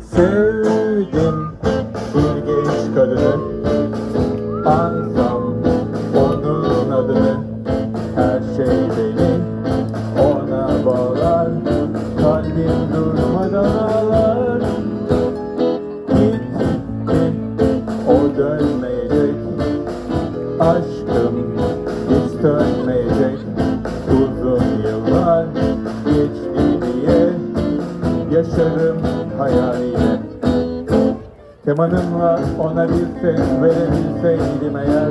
Sevdim bir genç kadını. Ansam onun adını. Her şey beni ona bağlar. Kalbim durmadan ağlar. Gitti o dönmeyecek. Aşkım hiç dönmeyecek. Yaşarım hayaliyle. Kemanımla ona bir ses verebilseydim eğer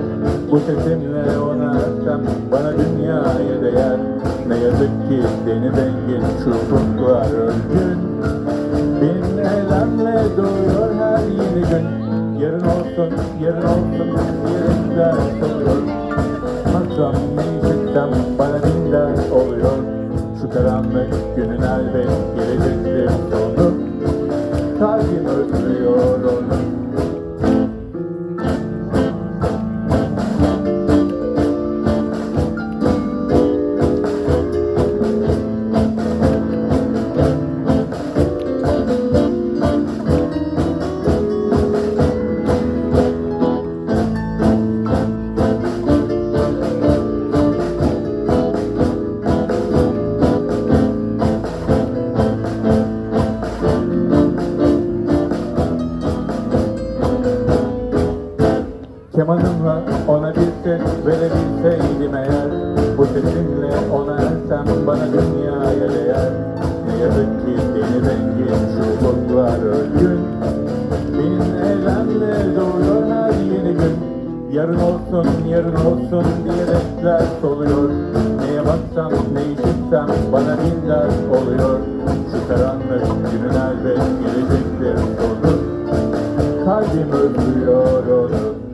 Bu sesimle ona örsem bana dünyaya değer. Ne yazık ki deniz engin şu ufuklar ölgün Bin elemle doğuyor her yeni gün. Yarın olsun, yarın olsun diyerekler sanıyor Masam ne işitsem bana bin günün elbet gelecektir. sonu Kemanımla ona bir ses verebilseydim eğer Bu sesimle ona ersem bana dünyaya değer. Ne yazık ki deniz engin şu ufuklar ölgün Bin elemle doğuyor her yeni gün. Yarın olsun, yarın olsun diyerekler soluyor. Neye baksam, ne işitsem bana bin dert oluyor. Şu karanlık günün elbet gelecektir sonu Kalbim özlüyor onu